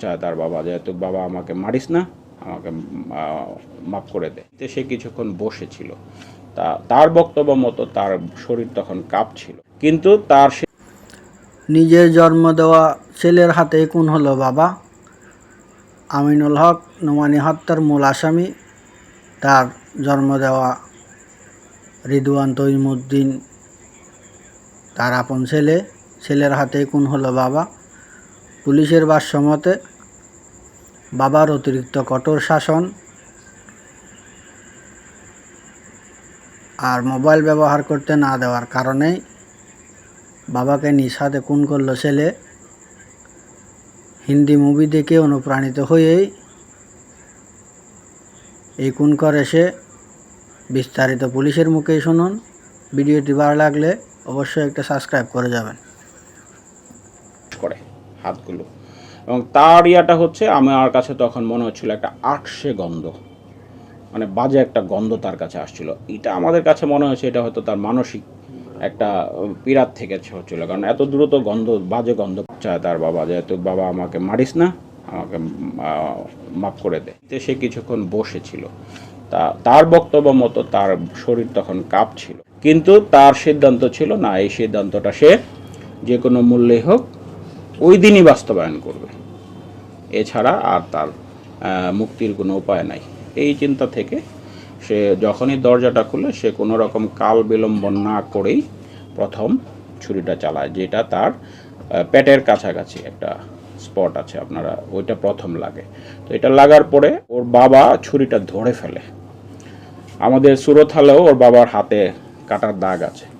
চায় তার বাবা যে তুই বাবা আমাকে মারিস না, আমাকে মাফ করে দে। সে কিছুক্ষণ বসেছিল। তা, তার বক্তব্য মতো তার শরীর তখন কাঁপছিল। কিন্তু তার সে নিজের জন্ম দেওয়া ছেলের হাতে কোন হলো বাবা। আমিনুল হক, নোমানি হত্যার মূল আসামি। তার জন্ম দেওয়া রিদুয়ান তৈমুদ্দিন, তার আপন ছেলে। ছেলের হাতে কোন হলো বাবা। পুলিশের ভাষ্যমতে বাবার অতিরিক্ত কঠোর শাসন আর মোবাইল ব্যবহার করতে না দেওয়ার কারণেই বাবাকে নিজ হাতে খুন করল ছেলে। হিন্দি মুভি দেখে অনুপ্রাণিত হয়েই এই খুন করে সে। বিস্তারিত পুলিশের মুখেই শুনুন। ভিডিওটি ভালো লাগলে অবশ্যই একটা সাবস্ক্রাইব করে যাবেন। করে। হাতগুলো। এবং তার ইয়াটা হচ্ছে আমার কাছে তখন মনে হচ্ছিল একটা আটশে গন্ধ। মানে বাজে একটা গন্ধ তার কাছে আসছিল। এটা আমাদের কাছে মনে হয়েছে, এটা হয়তো তার মানসিক একটা পীড়াত থেকে হচ্ছিল। কারণ এত দ্রুত গন্ধ, বাজে গন্ধ চায় তার বাবা যে তুই বাবা আমাকে মারিস না, আমাকে মাফ করে দে। সে কিছুক্ষণ বসেছিল। তা, তার বক্তব্য মতো তার শরীর তখন কাঁপছিল। কিন্তু তার সিদ্ধান্ত ছিল না, এই সিদ্ধান্তটা সে যে কোনো মূল্যেই হোক ওই দিনই বাস্তবায়ন করবে। এছাড়া আর তার মুক্তির কোনো উপায় নাই। এই চিন্তা থেকে সে যখনই দরজাটা খুলে, সে কোনো রকম কাল বিলম্বন না করেই প্রথম ছুরিটা চালায়, যেটা তার পেটের কাছাকাছি একটা স্পট আছে, আপনারা ওইটা প্রথম লাগে। তো এটা লাগার পরে ওর বাবা ছুরিটা ধরে ফেলে। আমাদের সুরত সুরথালেও ওর বাবার হাতে কাটার দাগ আছে।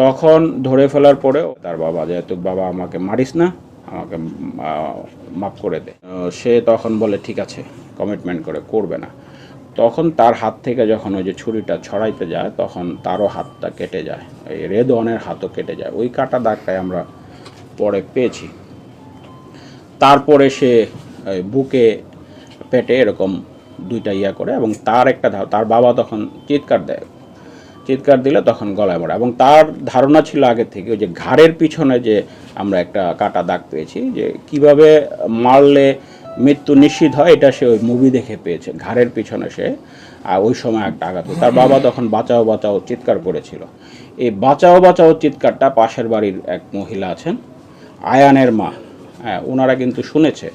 তখন ধরে ফেলার পরে তার বাবা যে তুই বাবা আমাকে মারিস না, আমাকে মাফ করে দে। সে তখন বলে, ঠিক আছে কমিটমেন্ট করে, করবে না। তখন তার হাত থেকে যখন ওই যে ছুরিটা ছড়াইতে যায়, তখন তারও হাতটা কেটে যায়, এই রেদওয়ানের হাতও কেটে যায়। ওই কাটা দাগটাই আমরা পরে পেয়েছি। তারপরে সে বুকে, পেটে এরকম দুইটা ইয়া করে এবং তার একটা তার বাবা তখন চিৎকার দেয় চিৎকার দিলে তখন গলায় মরে এবং তার ধারণা ছিল আগে থেকে ওই যে ঘাড়ের পিছনে যে আমরা একটা কাটা দাগ পেয়েছি, যে কীভাবে মারলে মৃত্যু নিশ্চিত হয়, এটা সে ওই মুভি দেখে পেয়েছে। ঘাড়ের পিছনে সে আর ওই সময় একটা আঘাত তার বাবা তখন বাঁচাও বাঁচাও চিৎকার করেছিল। এই বাঁচাও বাঁচাও চিৎকারটা পাশের বাড়ির এক মহিলা আছেন, আয়ানের মা। হ্যাঁ ওনারা কিন্তু শুনেছে।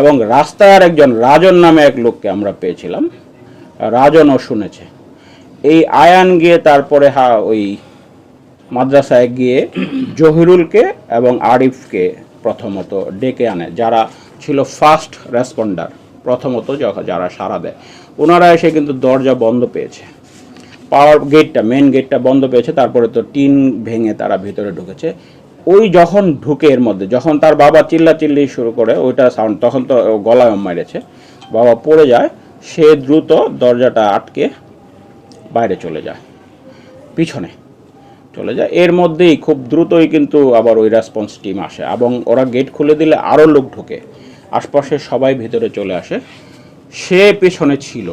এবং রাস্তায় আর একজন রাজন নামে এক লোককে আমরা পেয়েছিলাম। রাজনও শুনেছে। এই আয়ান গিয়ে তারপরে হা ওই মাদ্রাসায় গিয়ে জহিরুলকে এবং আরিফকে প্রথমত ডেকে আনে যারা ছিল ফার্স্ট রেসপন্ডার প্রথমত যখন যারা সাড়া দেয়। ওনারা এসে কিন্তু দরজা বন্ধ পেয়েছে। পাওয়ার গেটটা মেন গেটটা বন্ধ পেয়েছে তারপরে তো টিন ভেঙে তারা ভিতরে ঢুকেছে। ওই যখন ঢুকে এর মধ্যে যখন তার বাবা চিল্লা চিল্লি শুরু করে ওইটা সাউন্ড তখন তো গলায় মেরেছে বাবা পড়ে যায় সে দ্রুত দরজাটা আটকে বাইরে চলে যায়। পিছনে চলে যায়। এর মধ্যেই খুব দ্রুতই কিন্তু আবার ওই রেসপন্স টিম আসে এবং ওরা গেট খুলে দিলে আরও লোক ঢোকে। আশপাশের সবাই ভিতরে চলে আসে। সে পেছনে ছিল।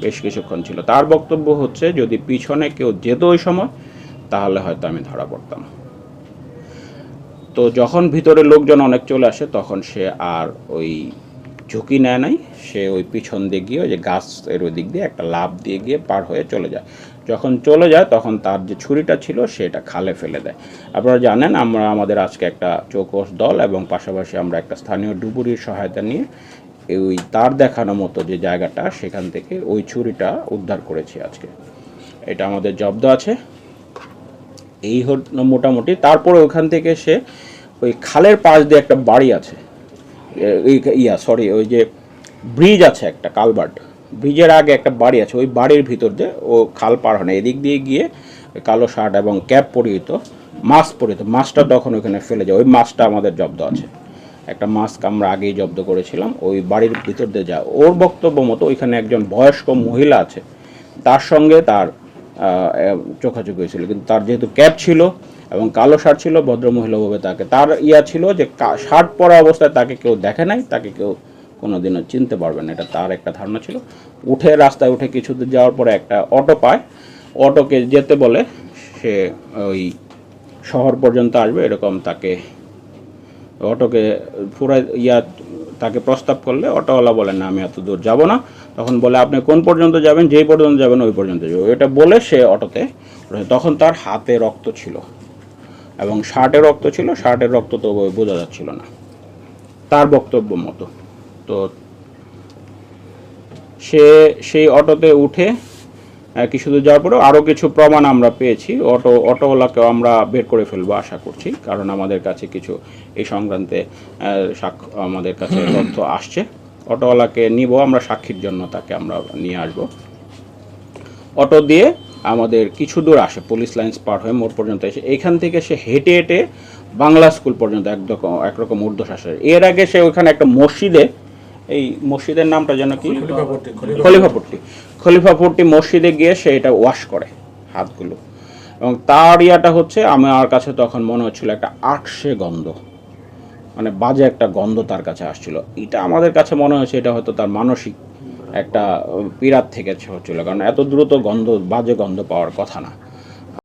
বেশ কিছুক্ষণ ছিল। তার বক্তব্য হচ্ছে, যদি পিছনে কেউ যেত ওই সময়, তাহলে হয়তো আমি ধরা পড়তাম। তো যখন ভিতরে লোকজন অনেক চলে আসে, তখন সে আর ওই ঝুঁকি নেয় নাই, সে ওই পিছন দিয়ে গিয়ে ওই যে গাছের ওই দিক দিয়ে একটা লাভ দিয়ে গিয়ে পার হয়ে চলে যায়। যখন চলে যায়, তখন তার যে ছুরিটা ছিল, সেটা খালে ফেলে দেয়। আপনারা জানেন, আমরা, আমাদের আজকে একটা চৌকস দল এবং পাশাপাশি আমরা একটা স্থানীয় ডুবুরির সহায়তা নিয়ে ওই তার দেখানো মতো যে জায়গাটা, সেখান থেকে ওই ছুরিটা উদ্ধার করেছি আজকে। এটা আমাদের জব্দ আছে। এই মোটামুটি। তারপরে ওখান থেকে সে ওই খালের পাশ দিয়ে একটা বাড়ি আছে। ইয়া সরি ওই যে ব্রিজ আছে একটা কালবার্ট ব্রিজের আগে একটা বাড়ি আছে, ওই বাড়ির ভিতর দিয়ে ও খাল পার হয় না। এদিক দিয়ে গিয়ে কালো শার্ট এবং ক্যাপ পরিহিত মাস্ক পরিহিত মাছটা তখন ওখানে ফেলে যায়। ওই মাছটা আমাদের জব্দ আছে। একটা মাস্ক আমরা আগেই জব্দ করেছিলাম, ওই বাড়ির ভিতর দিয়ে যা ওর বক্তব্য মতো ওইখানে একজন বয়স্ক মহিলা আছে, তার সঙ্গে তার চোখাচোখি হয়েছিল। কিন্তু তার যেহেতু ক্যাপ ছিল এবং কালো শার্ট ছিল ভদ্রমহিলাভাবে তাকে, তার ইয়া ছিল যে শার্ট পরা অবস্থায় তাকে কেউ দেখে নাই, তাকে কেউ কোনোদিনও চিনতে পারবে না, এটা তার একটা ধারণা ছিল। উঠে রাস্তায় উঠে কিছু দূর যাওয়ার পরে একটা অটো পায়, অটোকে যেতে বলে, সে ওই শহর পর্যন্ত আসবে, এরকম তাকে, অটোকে পুরা ইয়া তাকে প্রস্তাব করলে, অটোওয়ালা বলে, না, আমি এত দূর যাব না। তখন বলে, আপনি কোন পর্যন্ত যাবেন? যেই পর্যন্ত যাবেন, ওই পর্যন্ত যাব এটা বলে সে অটোতে তখন তার হাতে রক্ত ছিল। এবং শার্টে রক্ত ছিল শার্টের রক্ত তো বোঝা যাচ্ছিল না। তার বক্তব্য মতো। তো সে সেই অটোতে উঠে কিছু দূর যাওয়ার পরেও আরও কিছু প্রমাণ আমরা পেয়েছি। অটো অটোওয়ালাকেও আমরা বের করে ফেলব আশা করছি কারণ আমাদের কাছে কিছু এই সংক্রান্তে আহ, সাক্ষ্য আমাদের কাছে তথ্য আসছে। অটোওয়ালাকে নিব আমরা সাক্ষীর জন্য তাকে আমরা নিয়ে আসব। অটো দিয়ে আমাদের কিছু দূর আসে পুলিশ লাইন্স পার হয়ে মোড় পর্যন্ত এসে এইখান থেকে সে হেঁটে হেঁটে বাংলা স্কুল পর্যন্ত একরকম একরকম ঊর্ধ্বশ্বাসের এর আগে সে ওইখানে একটা মসজিদে এই মসজিদের নামটা যেন কি? খলিফাপট্টি খলিফাপট্টি মসজিদে গিয়ে সে এটা ওয়াশ করে হাতগুলো। এবং তার ইয়াটা হচ্ছে আমার কাছে তখন মনে হচ্ছিল একটা আটশে গন্ধ। মানে বাজে একটা গন্ধ তার কাছে আসছিল। এটা আমাদের কাছে মনে হয়েছে এটা হয়তো তার মানসিক একটা পীড়ার থেকে হচ্ছিল কারণ এত দ্রুত গন্ধ বাজে গন্ধ পাওয়ার কথা না।